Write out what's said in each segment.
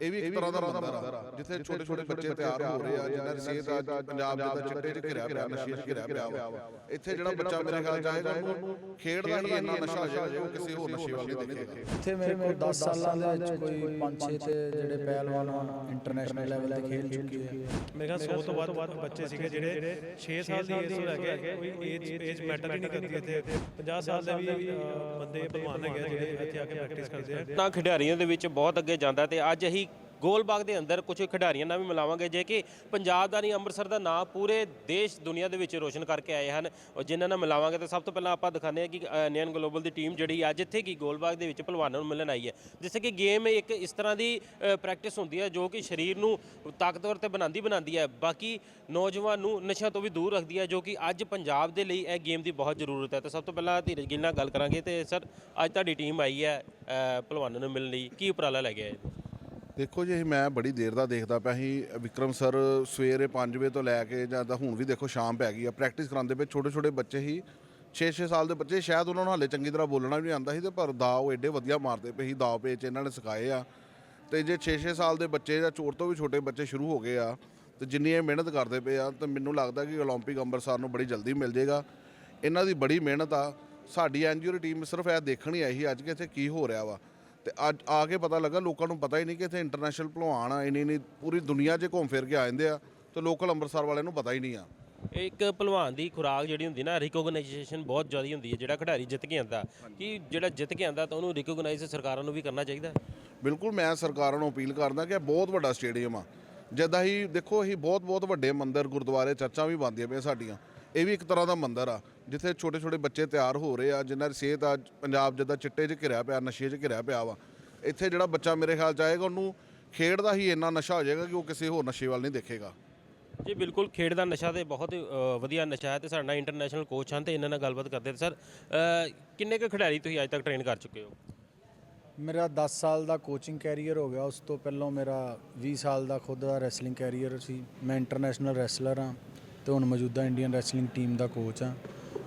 ਇਹ ਵੀ ਇੱਕ ਤਰ੍ਹਾਂ ਦਾ ਮੰਦਰ ਆ। ਜਿੱਥੇ ਛੋਟੇ ਛੋਟੇ ਬੱਚੇ ਤਿਆਰ ਹੋ ਰਹੇ ਆ ਜਿਨ੍ਹਾਂ ਦੀ ਸਿਹਤ ਅੱਜ ਪੰਜਾਬ ਦੇ ਚਿੱਟੇ 'ਚ ਘਿਰਿਆ ਪਿਆ ਨਸ਼ੇ 'ਚ ਘਿਰਿਆ ਪਿਆ ਵਾ। ਇੱਥੇ ਜਿਹੜਾ ਬੱਚਾ ਮੇਰੇ ਖਿਆਲ ਚਾਹੇਗਾ ਉਹਨੂੰ ਖੇਡ ਦਾ ਹੀ ਇੰਨਾ ਨਸ਼ਾ ਹੋ ਜਾਏਗਾ ਉਹ ਕਿਸੇ ਹੋਰ ਨਸ਼ੇ ਵੱਲ ਨਹੀਂ ਦੇਖੇਗਾ ਇੱਥੇ ਮੇਰੇ ਕੋਲ 10 ਸਾਲਾਂ ਦੇ ਵਿੱਚ ਕੋਈ 5-6 ਤੇ ਜਿਹੜੇ ਪਹਿਲਵਾਨ ਇੰਟਰਨੈਸ਼ਨਲ ਲੈਵਲ ਤੇ ਖੇਡ ਚੁੱਕੇ ਆ ਮੇਰੇ ਖਿਆਲ 100 ਤੋਂ ਵੱਧ ਬੱਚੇ ਸੀਗੇ ਜਿਹੜੇ 6 ਸਾਲ ਦੀ ਏਜ ਤੋਂ ਲੈ ਕੇ ਕੋਈ ਏਜ ਏਜ ਮੈਟਰ ਹੀ ਨਹੀਂ ਕਰਦੀ ਇੱਥੇ 50 ਸਾਲ ਦੇ ਵੀ ਬੰਦੇ ਪਹਿਲਵਾਨ ਹੈਗੇ ਜਿਹੜੇ ਇੱਥੇ। ਆ ਕੇ ਪ੍ਰੈਕਟਿਸ ਕਰਦੇ ਆ ਤਾਂ ਖਿਡਾਰੀਆਂ ਦੇ ਵਿੱਚ ਬਹੁਤ ਅੱਗੇ ਜਾਂਦਾ ਤੇ ਅੱਜ ਅਸੀਂ ਗੋਲਬਾਗ ਦੇ ਅੰਦਰ ਕੁਝ ਖਿਡਾਰੀਆਂ ਨਾਲ ਵੀ ਮਿਲਾਵਾਂਗੇ ਜੇ ਕਿ ਪੰਜਾਬ ਦਾ ਨਹੀਂ ਅੰਮ੍ਰਿਤਸਰ ਦਾ ਨਾਂ ਪੂਰੇ ਦੇਸ਼ ਦੁਨੀਆ ਦੇ ਵਿੱਚ ਰੋਸ਼ਨ ਕਰਕੇ ਆਏ ਹਨ। ਔਰ ਜਿਨ੍ਹਾਂ ਨਾਲ ਮਿਲਾਵਾਂਗੇ ਤਾਂ ਸਭ ਤੋਂ ਪਹਿਲਾਂ ਆਪਾਂ ਦਿਖਾਉਂਦੇ ਹਾਂ ਕਿ ਨਿਆਨ ਗਲੋਬਲ ਦੀ ਟੀਮ ਜਿਹੜੀ ਅੱਜ ਇੱਥੇ ਕੀ ਗੋਲਬਾਗ ਦੇ ਵਿੱਚ ਪਹਿਲਵਾਨਾਂ ਨੂੰ ਮਿਲਣ ਆਈ ਹੈ। ਜਿਵੇਂ ਕਿ ਗੇਮ ਇੱਕ ਇਸ ਤਰ੍ਹਾਂ ਦੀ ਪ੍ਰੈਕਟਿਸ ਹੁੰਦੀ ਹੈ ਜੋ ਕਿ ਸਰੀਰ ਨੂੰ ਤਾਕਤਵਰ ਤੇ ਬਣਾਉਂਦੀ ਬਣਾਉਂਦੀ ਹੈ। ਬਾਕੀ ਨੌਜਵਾਨ ਨੂੰ ਨਸ਼ਿਆਂ ਤੋਂ ਵੀ ਦੂਰ ਰੱਖਦੀ ਹੈ ਜੋ ਕਿ ਅੱਜ ਪੰਜਾਬ ਦੇ ਲਈ ਇਹ ਗੇਮ ਦੀ ਬਹੁਤ ਜ਼ਰੂਰਤ ਹੈ। ਤਾਂ ਸਭ ਤੋਂ ਪਹਿਲਾਂ ਧੀਰਜ ਗਿੱਲ ਨਾਲ ਗੱਲ ਕਰਾਂਗੇ ਤੇ ਸਰ ਅੱਜ ਤੁਹਾਡੀ ਟੀਮ ਆਈ ਹੈ ਅ, ਪਹਿਲਵਾਨਾਂ ਨੂੰ ਮਿਲਣ ਲਈ। ਕੀ ਉਪਰਾਲਾ ਲੈ ਕੇ ਆਏ? ਦੇਖੋ ਜੀ ਮੈਂ ਬੜੀ ਦੇਰ ਦਾ ਦੇਖਦਾ ਪਿਆ ਸੀ ਵਿਕਰਮ ਸਰ ਸਵੇਰੇ 5 ਵਜੇ ਤੋਂ ਲੈ ਕੇ ਜਾਂ ਤਾਂ ਹੁਣ ਵੀ ਦੇਖੋ ਸ਼ਾਮ ਪੈ ਗਈ ਆ ਪ੍ਰੈਕਟਿਸ ਕਰਾਉਂਦੇ ਪਏ ਛੋਟੇ ਛੋਟੇ ਬੱਚੇ ਹੀ 6-6 ਸਾਲ ਦੇ ਬੱਚੇ ਸ਼ਾਇਦ ਉਹਨਾਂ ਨੂੰ ਹਾਲੇ ਚੰਗੀ ਤਰ੍ਹਾਂ ਬੋਲਣਾ ਵੀ ਨਹੀਂ ਆਉਂਦਾ ਸੀ ਤੇ ਪਰ ਦਾਅ ਐਡੇ ਵਧੀਆ ਮਾਰਦੇ ਪਏ ਸੀ ਦਾਅ ਪੇਚ ਇਹਨਾਂ ਨੇ ਸਿਖਾਏ ਆ ਤੇ ਜੇ 6-6 ਸਾਲ ਦੇ ਬੱਚੇ ਜਾਂ ਚੋਰ ਤੋਂ ਵੀ ਛੋਟੇ ਬੱਚੇ ਸ਼ੁਰੂ ਹੋ ਗਏ ਆ ਤੇ ਜਿੰਨੀ ਇਹ ਮਿਹਨਤ ਕਰਦੇ ਪਏ ਆ ਤੇ ਮੈਨੂੰ ਲੱਗਦਾ ਕਿ 올림픽 ਅੰਮ੍ਰਿਤਸਰ ਨੂੰ ਬੜੀ ਜਲਦੀ ਮਿਲ ਜਾਏਗਾ ਇਹਨਾਂ ਦੀ ਬੜੀ ਮਿਹਨਤ ਆ ਸਾਡੀ ਐਨਜੀਓ ਦੀ ਟੀਮ ਸਿਰਫ ਇਹ ਦੇਖਣ ਹੀ ਆਈ ਸੀ ਅੱਜ ਕਿ ਇੱਥੇ ਕੀ ਹੋ ਰਿਹਾ ਵਾ ਤੇ ਅੱਜ ਆ ਕੇ ਪਤਾ ਲੱਗਾ ਲੋਕਾਂ ਨੂੰ ਪਤਾ ਹੀ ਨਹੀਂ ਕਿ ਇੱਥੇ ਇੰਟਰਨੈਸ਼ਨਲ ਭਲਵਾਨ ਆ ਇੰਨੀ ਇੰਨੀ ਪੂਰੀ ਦੁਨੀਆ 'ਚ ਘੁੰਮ ਫਿਰ ਕੇ ਆ ਜਾਂਦੇ ਆ ਤੇ ਲੋਕਲ ਅੰਮ੍ਰਿਤਸਰ ਵਾਲਿਆਂ ਨੂੰ ਪਤਾ ਹੀ ਨਹੀਂ ਆ। ਇੱਕ ਪਹਿਲਵਾਨ ਦੀ ਖੁਰਾਕ ਜਿਹੜੀ ਹੁੰਦੀ ਨਾ ਰਿਕੋਗਨਾਈਜੇਸ਼ਨ ਬਹੁਤ ਜ਼ਿਆਦਾ ਹੁੰਦੀ ਹੈ ਜਿਹੜਾ ਖਿਡਾਰੀ ਜਿੱਤ ਕੇ ਆਂਦਾ ਕਿ ਜਿਹੜਾ ਜਿੱਤ ਕੇ ਆਂਦਾ ਤਾਂ ਉਹਨੂੰ ਰਿਕੋਗਨਾਈਜ਼ ਸਰਕਾਰਾਂ ਨੂੰ ਵੀ ਕਰਨਾ ਚਾਹੀਦਾ? ਹੈ। ਬਿਲਕੁਲ ਮੈਂ ਸਰਕਾਰਾਂ ਨੂੰ ਅਪੀਲ ਕਰਦਾ ਕਿ ਇਹ ਬਹੁਤ ਵੱਡਾ ਸਟੇਡੀਅਮ ਆ। ਜਦ ਅਸੀਂ ਦੇਖੋ ਅਸੀਂ ਬਹੁਤ ਬਹੁਤ ਵੱਡੇ ਮੰਦਿਰ ਗੁਰਦੁਆਰੇ ਚਰਚਾਂ ਵੀ ਬਣਦੀਆਂ ਪਈਆਂ ਸਾਡੀਆਂ। ਇਹ ਵੀ ਇੱਕ ਤਰ੍ਹਾਂ ਦਾ ਮੰਦਿਰ ਆ। ਜਿੱਥੇ ਛੋਟੇ ਛੋਟੇ ਬੱਚੇ ਤਿਆਰ ਹੋ ਰਹੇ ਆ ਜਿਨ੍ਹਾਂ ਦੀ ਸਿਹਤ ਅੱਜ ਪੰਜਾਬ ਜਿੱਦਾਂ ਚਿੱਟੇ 'ਚ ਘਿਰਿਆ ਪਿਆ ਨਸ਼ੇ 'ਚ ਘਿਰਿਆ ਪਿਆ ਵਾ ਇੱਥੇ ਜਿਹੜਾ ਬੱਚਾ ਮੇਰੇ ਖਿਆਲ ਚ ਆਏਗਾ ਉਹਨੂੰ ਖੇਡ ਦਾ ਹੀ ਇੰਨਾ ਨਸ਼ਾ ਹੋ ਜਾਏਗਾ ਕਿ ਉਹ ਕਿਸੇ ਹੋਰ ਨਸ਼ੇ ਵੱਲ ਨਹੀਂ ਦੇਖੇਗਾ। ਜੀ ਬਿਲਕੁਲ ਖੇਡ ਦਾ ਨਸ਼ਾ ਤੇ ਬਹੁਤ ਵਧੀਆ ਨਸ਼ਾ ਹੈ ਤੇ ਸਾਡਾ ਇੰਟਰਨੈਸ਼ਨਲ ਕੋਚ ਹਨ ਤੇ ਇਹਨਾਂ ਨਾਲ ਗੱਲਬਾਤ ਕਰਦੇ ਤੇ ਸਰ ਕਿੰਨੇ ਕੁ ਖਿਡਾਰੀ ਤੁਸੀਂ ਅੱਜ ਤੱਕ ਟ੍ਰੇਨ ਕਰ ਚੁੱਕੇ ਹੋ? ਮੇਰਾ 10 ਸਾਲ ਦਾ ਕੋਚਿੰਗ ਕੈਰੀਅਰ ਹੋ ਗਿਆ ਉਸ ਤੋਂ ਪਹਿਲਾਂ ਮੇਰਾ 20 ਸਾਲ ਦਾ ਖੁਦ ਦਾ ਰੈਸਲਿੰਗ ਕੈਰੀਅਰ ਸੀ। ਮੈਂ ਇੰਟਰਨੈਸ਼ਨਲ ਰੈਸਲਰ ਹਾਂ ਤੇ ਹੁਣ ਮੌਜੂਦਾ ਇੰਡੀਅਨ ਰੈਸਲਿੰਗ ਟੀਮ ਦਾ ਕੋਚ ਹਾਂ।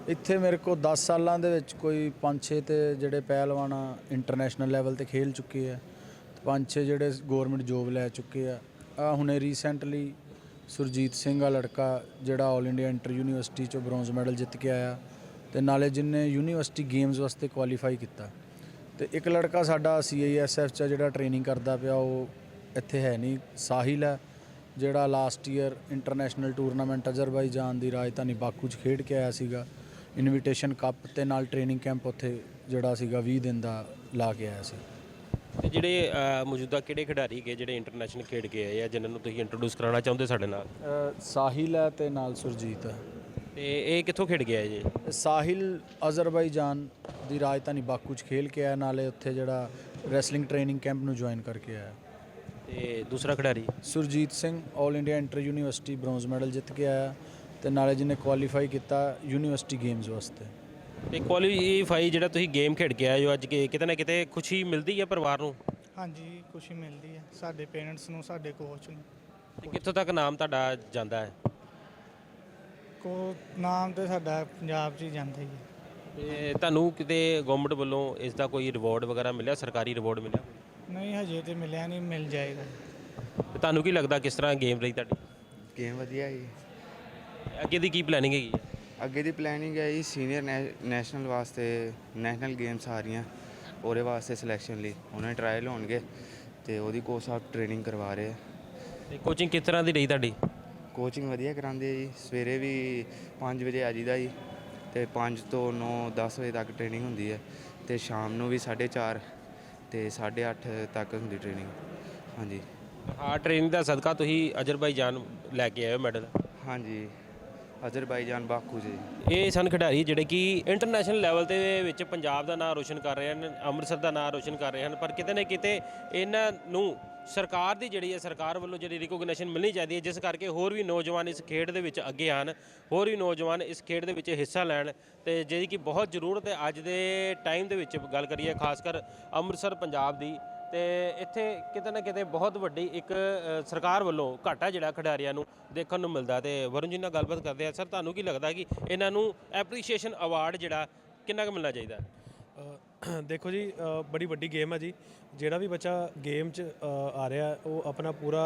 ਇੱਥੇ ਮੇਰੇ ਕੋਲ 10 ਸਾਲਾਂ ਦੇ ਵਿੱਚ ਕੋਈ 5-6 ਤੇ ਜਿਹੜੇ ਪਹਿਲਵਾਨ ਆ ਇੰਟਰਨੈਸ਼ਨਲ ਲੈਵਲ ਤੇ ਖੇਲ ਚੁੱਕੇ ਆ। ਤੇ 5-6 ਜਿਹੜੇ ਗਵਰਨਮੈਂਟ ਜੋਬ ਲੈ ਚੁੱਕੇ ਆ। ਆ ਹੁਣੇ ਰੀਸੈਂਟਲੀ ਸੁਰਜੀਤ ਸਿੰਘ ਆ ਲੜਕਾ, ਜਿਹੜਾ 올 ਇੰਡੀਆ ਇੰਟਰ ਯੂਨੀਵਰਸਿਟੀ ਚੋਂ ਬ੍ਰੌਂਜ਼ ਮੈਡਲ ਜਿੱਤ ਕੇ ਆਇਆ ਤੇ ਨਾਲੇ ਜਿਨੇ ਯੂਨੀਵਰਸਿਟੀ ਗੇਮਸ ਵਾਸਤੇ ਕੁਆਲੀਫਾਈ ਕੀਤਾ। ਤੇ ਇੱਕ ਲੜਕਾ ਸਾਡਾ ਸੀਆਈਐਸਐਫ ਚ ਜਿਹੜਾ ਟ੍ਰੇਨਿੰਗ ਕਰਦਾ ਪਿਆ, ਉਹ ਇੱਥੇ ਹੈ ਨਹੀਂ, ਸਾਹਿਲ ਹੈ ਜਿਹੜਾ last year international tournament Azerbaijan ਦੀ ਰਾਜਧਾਨੀ ਬਾਕੂ ਚ ਖੇਡ ਕੇ ਆਇਆ ਸੀਗਾ। ਇਨਵੀਟੇਸ਼ਨ ਕੱਪ ਤੇ ਨਾਲ ਟ੍ਰੇਨਿੰਗ ਕੈਂਪ ਉੱਥੇ ਜਿਹੜਾ ਸੀਗਾ 20 ਦਿਨ ਦਾ ਲਾ ਕੇ ਆਇਆ ਸੀ। ਤੇ ਜਿਹੜੇ ਅ, ਮੌਜੂਦਾ ਕਿਹੜੇ ਖਿਡਾਰੀ ਹੈਗੇ ਜਿਹੜੇ ਇੰਟਰਨੈਸ਼ਨਲ ਖੇਡ ਕੇ ਆਏ ਆ ਜਿਨ੍ਹਾਂ ਨੂੰ ਤੁਸੀਂ ਇੰਟਰੋਡਿਊਸ ਕਰਾਉਣਾ ਚਾਹੁੰਦੇ ਸਾਡੇ ਨਾਲ? ਅ, ਸਾਹਿਲ ਹੈ ਤੇ ਨਾਲ ਸੁਰਜੀਤ ਹੈ। ਤੇ ਇਹ ਕਿੱਥੋਂ ਖੇਡ ਆਏ ਜੀ? ਸਾਹਿਲ ਅਜ਼ਰਬਾਈਜਾਨ ਦੀ ਰਾਜਧਾਨੀ ਬਾਕੂ ਚ ਖੇਲ ਕੇ ਆਇਆ ਨਾਲੇ ਉੱਥੇ ਜਿਹੜਾ ਰੈਸਲਿੰਗ ਟ੍ਰੇਨਿੰਗ ਕੈਂਪ ਨੂੰ ਜੁਆਇਨ ਕਰਕੇ ਆਇਆ। ਤੇ ਦੂਸਰਾ ਖਿਡਾਰੀ? Surjit Singh 올 India inter university bronze medal ਜਿੱਤ ਕੇ ਆਇਆ। ਤੇ ਨਾਲੇ ਜਿਹਨੇ ਕੁਆਲੀਫਾਈ ਕੀਤਾ ਯੂਨੀਵਰਸਿਟੀ ਗੇਮਸ ਵਾਸਤੇ। ਤੇ ਕੁਆਲੀਫਾਈ ਜਿਹੜਾ ਤੁਸੀਂ ਗੇਮ ਖੇਡ ਕੇ ਆਏ ਹੋ ਅੱਜ ਕਿ- ਕਿਤੇ ਨਾ ਕਿਤੇ ਖੁਸ਼ੀ ਮਿਲਦੀ ਹੈ ਪਰਿਵਾਰ ਨੂੰ? ਹਾਂਜੀ ਖੁਸ਼ੀ ਮਿਲਦੀ ਹੈ। ਸਾਡੇ ਪੇਰੈਂਟਸ ਨੂੰ ਸਾਡੇ ਕੋਚ ਨੂੰ। ਤੇ ਕਿੱਥੋਂ ਤੱਕ ਨਾਮ ਤੁਹਾਡਾ ਜਾਂਦਾ ਹੈ? ਕੋ ਨਾਮ ਤੇ ਸਾਡਾ ਪੰਜਾਬ 'ਚ ਹੀ ਜਾਂਦਾ ਹੀ ਹੈ। ਤੇ ਤੁਹਾਨੂੰ ਕਿਤੇ ਗਵਰਨਮੈਂਟ ਵੱਲੋਂ ਇਸ ਦਾ ਕੋਈ ਰਿਵਾਰਡ ਵਗੈਰਾ ਮਿਲਿਆ ਸਰਕਾਰੀ ਰਿਵਾਰਡ ਮਿਲਿਆ? ਨਹੀਂ ਹਜੇ ਤੇ ਮਿਲਿਆ ਨਹੀਂ ਮਿਲ ਜਾਏਗਾ। ਤੇ ਤੁਹਾਨੂੰ ਕੀ ਲੱਗਦਾ ਕਿਸ ਤਰ੍ਹਾਂ ਗੇਮ ਰਹੀ ਤੁਹਾਡੀ? ਗੇਮ ਵਧੀਆ ਜੀ। ਅੱਗੇ ਦੀ ਕੀ ਪਲੈਨਿੰਗ ਹੈਗੀ ਹੈ? ਅੱਗੇ ਦੀ ਪਲੈਨਿੰਗ ਹੈ ਜੀ ਸੀਨੀਅਰ ਨੈਸ਼ਨਲ ਵਾਸਤੇ ਨੈਸ਼ਨਲ ਗੇਮਸ ਆ ਰਹੀਆਂ। ਉਹਦੇ ਵਾਸਤੇ ਸਿਲੈਕਸ਼ਨ ਲਈ। ਉਹਨਾਂ ਦੇ ਟਰਾਇਲ ਹੋਣਗੇ ਤੇ ਉਹਦੀ ਕੋਚ ਸਾਹਿਬ ਟ੍ਰੇਨਿੰਗ ਕਰਵਾ ਰਹੇ ਆ। ਤੇ ਕੋਚਿੰਗ ਕਿਸ ਤਰ੍ਹਾਂ ਦੀ ਰਹੀ ਤੁਹਾਡੀ? ਕੋਚਿੰਗ ਵਧੀਆ ਕਰਾਉਂਦੇ ਆ ਜੀ। ਸਵੇਰੇ ਵੀ 5 ਵਜੇ ਆ ਜੀਦਾ ਜੀ ਤੇ 5 ਤੋਂ 9 10 ਵਜੇ ਤੱਕ ਟ੍ਰੇਨਿੰਗ ਹੁੰਦੀ ਹੈ ਤੇ ਸ਼ਾਮ ਨੂੰ ਵੀ 4:30 ਤੇ 8:30 ਤੱਕ ਹੁੰਦੀ ਟ੍ਰੇਨਿੰਗ ਹਾਂਜੀ। ਹਾਂ ਟ੍ਰੇਨਿੰਗ ਦਾ ਸਦਕਾ ਤੁਸੀਂ ਅਜ਼ਰਬਾਈਜਾਨ ਲੈ ਕੇ ਆਏ ਹੋ ਮੈਡਲ ਹਾਂਜੀ। ਅਜ਼ਰਬਾਈਜਾਨ ਬਾਕੂ ਜੀ। ਇਹ ਸਨ ਖਿਡਾਰੀ ਜਿਹੜੇ ਕਿ ਇੰਟਰਨੈਸ਼ਨਲ ਲੈਵਲ ਤੇ ਵਿੱਚ ਪੰਜਾਬ ਦਾ ਨਾਮ ਰੋਸ਼ਨ ਕਰ ਰਹੇ ਹਨ, ਅੰਮ੍ਰਿਤਸਰ ਦਾ ਨਾਮ ਰੋਸ਼ਨ ਕਰ ਰਹੇ ਹਨ, ਪਰ ਕਿਤੇ ਨਾ ਕਿਤੇ ਇਹਨਾਂ ਨੂੰ ਸਰਕਾਰ ਦੀ ਜਿਹੜੀ ਹੈ, ਸਰਕਾਰ ਵੱਲੋਂ ਜਿਹੜੀ ਰਿਕੋਗਨੀਸ਼ਨ ਮਿਲਣੀ ਚਾਹੀਦੀ ਹੈ, ਜਿਸ ਕਰਕੇ ਹੋਰ ਵੀ ਨੌਜਵਾਨ ਇਸ ਖੇਡ ਦੇ ਵਿੱਚ ਅੱਗੇ ਆਣ ਹੋਰ ਵੀ ਨੌਜਵਾਨ ਇਸ ਖੇਡ ਦੇ ਵਿੱਚ ਹਿੱਸਾ ਲੈਣ ਤੇ ਜਿਹੜੀ ਕਿ ਬਹੁਤ ਜ਼ਰੂਰਤ ਹੈ ਅੱਜ ਦੇ ਟਾਈਮ ਦੇ ਵਿੱਚ ਗੱਲ ਕਰੀਏ ਖਾਸ ਕਰ ਅੰਮ੍ਰਿਤਸਰ ਪੰਜਾਬ ਦੀ। ਤੇ ਇੱਥੇ ਕਿਤੇ ਨਾ ਕਿਤੇ ਬਹੁਤ ਵੱਡੀ ਇੱਕ ਸਰਕਾਰ ਵੱਲੋਂ ਘਾਟਾ ਜਿਹੜਾ ਖਿਡਾਰੀਆਂ ਨੂੰ ਦੇਖਣ ਨੂੰ ਮਿਲਦਾ ਤੇ ਵਰੁਣ ਜੀ ਨਾਲ ਗੱਲਬਾਤ ਕਰਦੇ ਆ ਸਰ, ਤੁਹਾਨੂੰ ਕੀ ਲੱਗਦਾ ਕਿ ਇਹਨਾਂ ਨੂੰ ਐਪਰੀਸ਼ੀਏਸ਼ਨ ਅਵਾਰਡ ਜਿਹੜਾ ਕਿੰਨਾ ਕੁ ਮਿਲਣਾ ਚਾਹੀਦਾ? ਦੇਖੋ ਜੀ ਬੜੀ ਵੱਡੀ ਗੇਮ ਹੈ ਜੀ। ਜਿਹੜਾ ਵੀ ਬੱਚਾ ਗੇਮ 'ਚ ਆ ਰਿਹਾ, ਉਹ ਆਪਣਾ ਪੂਰਾ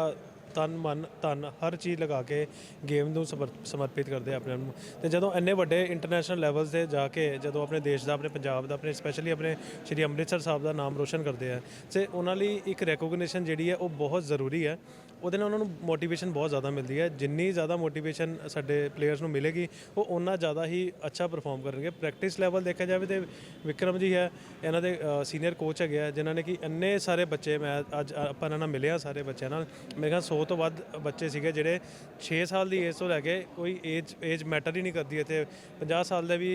ਤਨ ਮਨ ਧਨ ਹਰ ਚੀਜ਼ ਲਗਾ ਕੇ ਗੇਮ ਨੂੰ ਸਮਰ- ਸਮਰਪਿਤ ਕਰਦੇ ਆ ਆਪਣੇ ਆਪ ਨੂੰ। ਤੇ ਜਦੋਂ ਇੰਨੇ ਵੱਡੇ ਇੰਟਰਨੈਸ਼ਨਲ ਲੈਵਲਸ ਤੇ ਜਾ ਕੇ ਜਦੋਂ ਆਪਣੇ ਦੇਸ਼ ਦਾ, ਆਪਣੇ ਪੰਜਾਬ ਦਾ, ਆਪਣੇ ਸਪੈਸ਼ਲੀ ਆਪਣੇ ਸ਼੍ਰੀ ਅੰਮ੍ਰਿਤਸਰ ਸਾਹਿਬ ਦਾ ਨਾਮ ਰੋਸ਼ਨ ਕਰਦੇ ਆ, ਤੇ ਉਹਨਾਂ ਲਈ ਇੱਕ ਰੈਕੋਗਨੀਸ਼ਨ ਜਿਹੜੀ ਹੈ ਉਹ ਬਹੁਤ ਜ਼ਰੂਰੀ ਹੈ। ਉਹਦੇ ਨਾਲ ਉਹਨਾਂ ਨੂੰ ਮੋਟੀਵੇਸ਼ਨ ਬਹੁਤ ਜ਼ਿਆਦਾ ਮਿਲਦੀ ਹੈ। ਜਿੰਨੀ ਜ਼ਿਆਦਾ ਮੋਟੀਵੇਸ਼ਨ ਸਾਡੇ ਪਲੇਅਰਸ ਨੂੰ ਮਿਲੇਗੀ, ਉਹ ਉਹਨਾਂ ਜ਼ਿਆਦਾ ਹੀ ਅੱਛਾ ਪਰਫਾਰਮ ਕਰਨਗੇ। ਪ੍ਰੈਕਟਿਸ ਲੈਵਲ ਦੇਖਿਆ ਜਾਵੇ ਤੇ ਵਿਕਰਮ ਜੀ ਹੈ, ਇਹਨਾਂ ਦੇ ਸੀਨੀਅਰ ਕੋਚ ਹੈਗੇ ਆ, ਜਿਨ੍ਹਾਂ ਨੇ ਕਿ ਇੰਨੇ ਸਾਰੇ ਬੱਚੇ ਮੈਂ ਅੱਜ ਆਪਾਂ ਇਹਨਾਂ ਨਾਲ ਮਿਲਿਆ ਸਾਰੇ ਬੱਚਿਆਂ ਨਾਲ। ਮੇਰੇ ਖਿਆਲ 100 ਤੋਂ ਵੱਧ ਬੱਚੇ ਸੀਗੇ ਜਿਹੜੇ 6 ਸਾਲ ਦੀ ਏਜ ਤੋਂ ਲੈ ਕੇ ਕੋਈ ਏਜ ਏਜ ਮੈਟਰ ਹੀ ਨਹੀਂ ਕਰਦੀ ਇੱਥੇ 50 ਸਾਲ ਦੇ ਵੀ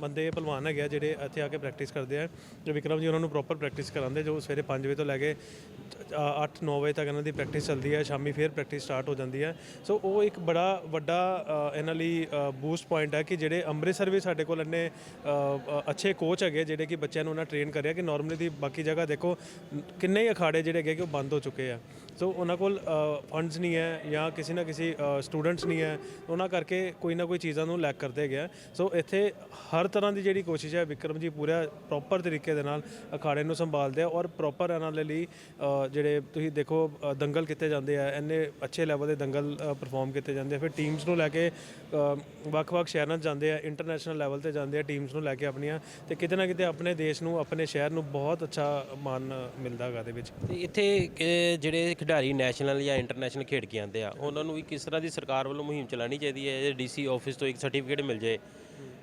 ਬੰਦੇ ਪਹਿਲਵਾਨ ਹੈਗੇ ਆ ਜਿਹੜੇ ਇੱਥੇ ਆ ਕੇ ਪ੍ਰੈਕਟਿਸ ਕਰਦੇ ਆ। ਤੇ ਵਿਕਰਮ ਜੀ ਉਹਨਾਂ ਨੂੰ ਪ੍ਰੋਪਰ ਪ੍ਰੈਕਟਿਸ ਕਰਾਉਂਦੇ ਜੋ ਸਵੇਰੇ 5 ਵਜੇ ਤੋਂ ਲੈ ਕੇ 8-9 ਵਜੇ ਤੱਕ ਇਹਨਾਂ ਦੀ ਪ੍ਰੈਕਟਿਸ ਚੱਲਦੀ ਹੈ, ਸ਼ਾਮੀ ਫਿਰ ਪ੍ਰੈਕਟਿਸ ਸਟਾਰਟ ਹੋ ਜਾਂਦੀ ਹੈ। ਸੋ ਉਹ ਇੱਕ ਬੜਾ ਵੱਡਾ ਇਹਨਾਂ ਲਈ ਬੂਸਟ ਪੁਆਇੰਟ ਹੈ ਕਿ ਜਿਹੜੇ ਅੰਮ੍ਰਿਤਸਰ ਵੀ ਸਾਡੇ ਕੋਲ ਇੰਨੇ ਅੱਛੇ ਕੋਚ ਹੈਗੇ, ਜਿਹੜੇ ਕਿ ਬੱਚਿਆਂ ਨੂੰ ਉਹਨਾਂ ਟ੍ਰੇਨ ਕਰਿਆ ਕਿ ਨਾਰਮਲੀ ਦੀ ਬਾਕੀ ਜਗ੍ਹਾ ਦੇਖੋ, ਕਿੰਨੇ ਹੀ ਅਖਾੜੇ ਜਿਹੜੇ ਹੈਗੇ ਕਿ ਉਹ ਬੰਦ ਹੋ ਚੁੱਕੇ ਆ। ਸੋ ਉਹਨਾਂ ਕੋਲ ਫੰਡਸ ਨਹੀਂ ਹੈ ਜਾਂ ਕਿਸੇ ਨਾ ਕਿਸੇ ਸਟੂਡੈਂਟਸ ਨਹੀਂ ਹੈ, ਉਹਨਾਂ ਕਰਕੇ ਕੋਈ ਨਾ ਕੋਈ ਚੀਜ਼ਾਂ ਨੂੰ ਲੈਕ ਕਰਦੇ ਗਿਆ ਸੋ ਇੱਥੇ ਹਰ ਤਰ੍ਹਾਂ ਦੀ ਜਿਹੜੀ ਕੋਸ਼ਿਸ਼ ਹੈ ਵਿਕਰਮ ਜੀ ਪੂਰਾ ਪ੍ਰੋਪਰ ਤਰੀਕੇ ਦੇ ਨਾਲ ਅਖਾੜੇ ਨੂੰ ਸੰਭਾਲਦੇ ਆ ਔਰ ਪ੍ਰੋਪਰ ਇਹਨਾਂ ਦੇ ਲਈ ਜਿਹੜੇ ਤੁਸੀਂ ਦੇਖੋ ਅ, ਦੰਗਲ ਕੀਤੇ ਜਾਂਦੇ ਆ ਇੰਨੇ ਅੱਛੇ ਲੈਵਲ ਦੇ ਦੰਗਲ ਪਰਫਾਰਮ ਕੀਤੇ ਜਾਂਦੇ ਆ। ਫਿਰ ਟੀਮਸ ਨੂੰ ਲੈ ਕੇ ਅ, ਵੱਖ-ਵੱਖ ਸ਼ਹਿਰਾਂ 'ਚ ਜਾਂਦੇ ਆ ਇੰਟਰਨੈਸ਼ਨਲ ਲੈਵਲ ਤੇ ਜਾਂਦੇ ਆ ਟੀਮਸ ਨੂੰ ਲੈ ਕੇ ਆਪਣੀਆਂ। ਤੇ ਕਿਤੇ ਨਾ ਕਿਤੇ ਆਪਣੇ ਦੇਸ਼ ਨੂੰ ਆਪਣੇ ਸ਼ਹਿਰ ਨੂੰ ਬਹੁਤ ਅੱਛਾ ਮਾਨ ਮਿਲਦਾ ਹੈਗਾ ਦੇ ਵਿੱਚ। ਤੇ ਇੱਥੇ ਅਹ, ਜਿਹੜੇ ਖਿਡਾਰੀ ਨੈਸ਼ਨਲ ਜਾਂ ਇੰਟਰਨੈਸ਼ਨਲ ਖੇਡ ਕੇ ਆਉਂਦੇ ਆ ਉਹਨਾਂ ਨੂੰ ਵੀ ਕਿਸ ਤਰ੍ਹਾਂ ਦੀ ਸਰਕਾਰ ਵੱਲੋਂ ਮੁਹਿੰਮ ਚਲਾਉਣੀ ਚਾਹੀਦੀ ਹੈ? ਡੀਸੀ ਆਫਿਸ ਤੋਂ ਇੱਕ ਸਰਟੀਫਿਕੇਟ ਮਿਲ ਜਾਏ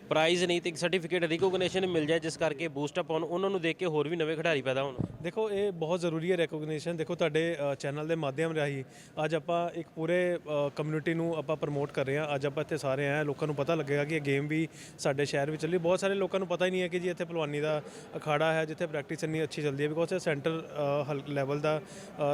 ਪ੍ਰਾਈਜ਼ ਨਹੀਂ ਤੇ ਇੱਕ ਸਰਟੀਫਿਕੇਟ ਰਿਕੋਗਨੀਸ਼ਨ ਮਿਲ ਜਾਏ ਜਿਸ ਕਰਕੇ ਬੂਸਟ ਅਪ ਹੋਣ, ਉਹਨਾਂ ਨੂੰ ਦੇਖ ਕੇ ਹੋਰ ਵੀ ਨਵੇਂ ਖਿਡਾਰੀ ਪੈਦਾ ਹੋਣ। ਦੇਖੋ, ਇਹ ਬਹੁਤ ਜ਼ਰੂਰੀ ਹੈ ਰੈਕੋਗਨੀਸ਼ਨ ਦੇਖੋ, ਤੁਹਾਡੇ ਚੈਨਲ ਦੇ ਮਾਧਿਅਮ ਰਾਹੀਂ ਅੱਜ ਆਪਾਂ ਇੱਕ ਪੂਰੇ ਕਮਿਊਨਿਟੀ ਨੂੰ ਆਪਾਂ ਪ੍ਰਮੋਟ ਕਰ ਰਹੇ ਹਾਂ। ਅੱਜ ਆਪਾਂ ਇੱਥੇ ਸਾਰੇ ਆਏ ਹਾਂ, ਲੋਕਾਂ ਨੂੰ ਪਤਾ ਲੱਗੇਗਾ ਕਿ ਇਹ ਗੇਮ ਵੀ ਸਾਡੇ ਸ਼ਹਿਰ ਵਿੱਚ ਚੱਲੀ। ਬਹੁਤ ਸਾਰੇ ਲੋਕਾਂ ਨੂੰ ਪਤਾ ਹੀ ਨਹੀਂ ਹੈ ਕਿ ਜੀ ਇੱਥੇ ਪਹਿਲਵਾਨੀ ਦਾ ਅਖਾੜਾ ਹੈ, ਜਿੱਥੇ ਪ੍ਰੈਕਟਿਸ ਇੰਨੀ ਅੱਛੀ ਚੱਲਦੀ ਹੈ ਬਿਕੋਜ਼ ਇਹ ਸੈਂਟਰ ਲੈਵਲ ਦਾ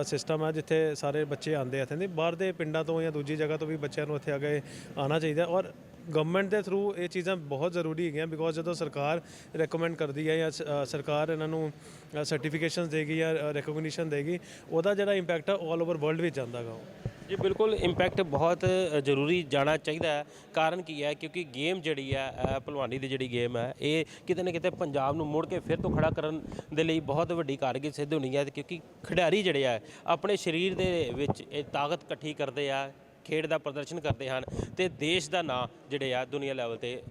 ਸਿਸਟਮ ਹੈ, ਜਿੱਥੇ ਸਾਰੇ ਬੱਚੇ ਆਉਂਦੇ ਆ ਇੱਥੇ। ਦੇ ਬਾਹਰ ਦੇ ਪਿੰਡਾਂ ਤੋਂ ਜਾਂ ਦੂਜੀ ਜਗ੍ਹਾ ਤੋਂ ਵੀ ਬੱਚਿਆਂ ਨੂੰ ਇੱਥੇ ਆ ਕੇ ਆਉਣਾ ਚਾਹੀਦਾ ਔਰ ਗਵਰਨਮੈਂਟ ਦੇ ਥਰੂ ਇਹ ਚੀਜ਼ਾਂ ਬਹੁਤ ਜ਼ਰੂਰੀ ਹੈਗੀਆਂ ਬਿਕੋਜ਼ ਜਦੋਂ ਸਰਕਾਰ ਰეკਮੈਂਡ ਕਰਦੀ ਹੈ ਜਾਂ ਸ- ਅ, ਸਰਕਾਰ ਇਹਨਾਂ ਨੂੰ ਸਰਟੀਫਿਕੇਸ਼ਨਸ ਦੇਗੀ ਜਾਂ ਰੈਕੋਗਨੀਸ਼ਨ ਦੇਗੀ ਉਹਦਾ ਜਿਹੜਾ ਇੰਪੈਕਟ ਹੈ ਆਲ ਓਵਰ ਵਰਲਡ ਵਿੱਚ ਜਾਂਦਾ ਗਾ ਉਹ। ਜੀ ਬਿਲਕੁਲ ਇੰਪੈਕਟ ਬਹੁਤ ਅ, ਜ਼ਰੂਰੀ ਜਾਣਾ ਚਾਹੀਦਾ ਹੈ। ਕਾਰਨ ਕੀ ਹੈ? ਕਿਉਂਕਿ ਗੇਮ ਜਿਹੜੀ ਹੈ ਅ, ਭਲਵਾਨੀ ਦੀ ਜਿਹੜੀ ਗੇਮ ਹੈ ਇਹ ਕਿਤੇ ਨਾ ਕਿਤੇ ਪੰਜਾਬ ਨੂੰ ਮੁੜ ਕੇ ਫਿਰ ਤੋਂ ਖੜਾ ਕਰਨ ਦੇ ਲਈ ਬਹੁਤ ਵੱਡੀ ਕਾਰਗਰ ਸਿੱਧ ਹੋਣੀ ਹੈ। ਕਿਉਂਕਿ ਖਿਡਾਰੀ ਜਿਹੜੇ ਆ ਆਪਣੇ ਸਰੀਰ ਦੇ ਵਿੱਚ ਇਹ ਤਾਕਤ ਇਕੱਠੀ ਕਰਦੇ ਆ। ਖੇਡ ਦਾ ਪ੍ਰਦਰਸ਼ਨ ਕਰਦੇ ਹਨ ਤੇ ਦੇਸ਼ ਦਾ ਨਾਂ ਜਿਹੜੇ ਆ ਦੁਨੀਆ ਲੈਵਲ ਤੇ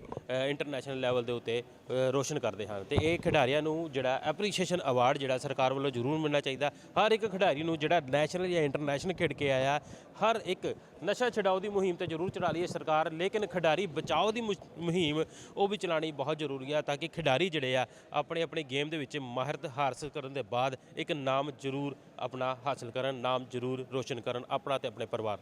ਇੰਟਰਨੈਸ਼ਨਲ ਲੈਵਲ ਦੇ ਉੱਤੇ ਰੋਸ਼ਨ ਕਰਦੇ ਹਨ। ਤੇ ਇਹ ਖਿਡਾਰੀਆਂ ਨੂੰ ਜਿਹੜਾ ਐਪਰੀਸ਼ੀਏਸ਼ਨ ਅਵਾਰਡ ਜਿਹੜਾ ਸਰਕਾਰ ਵੱਲੋਂ ਜ਼ਰੂਰ ਮਿਲਣਾ ਚਾਹੀਦਾ। ਹਰ ਇੱਕ ਖਿਡਾਰੀ ਨੂੰ ਜਿਹੜਾ ਨੈਸ਼ਨਲ ਜਾਂ ਇੰਟਰਨੈਸ਼ਨਲ ਖੇਡ ਕੇ ਆਇਆ, ਹਰ ਇੱਕ ਨਸ਼ਾ ਛਡਾਓ ਦੀ ਮੁਹਿੰਮ ਤੇ ਜ਼ਰੂਰ ਚਲਾ ਰਹੀ ਹੈ ਸਰਕਾਰ। ਲੇਕਿਨ ਖਿਡਾਰੀ ਬਚਾਓ ਦੀ ਮੁਸ਼- ਮੁਹਿੰਮ ਉਹ ਵੀ ਚਲਾਣੀ ਬਹੁਤ ਜ਼ਰੂਰੀ ਆ ਤਾਂ ਕਿ ਖਿਡਾਰੀ ਜਿਹੜੇ ਆ ਆਪਣੇ ਆਪਣੇ ਗੇਮ ਦੇ ਵਿੱਚ ਮਾਹਿਰਤ ਹਾਸਲ ਕਰਨ ਦੇ ਬਾਅਦ ਇੱਕ ਨਾਮ ਜ਼ਰੂਰ ਆਪਣਾ ਹਾਸਲ ਕਰਨ, ਨਾਮ ਜ਼ਰੂਰ ਰੋਸ਼ਨ ਕਰਨ ਆਪਣਾ ਤੇ ਆਪਣੇ ਪਰਿਵਾਰ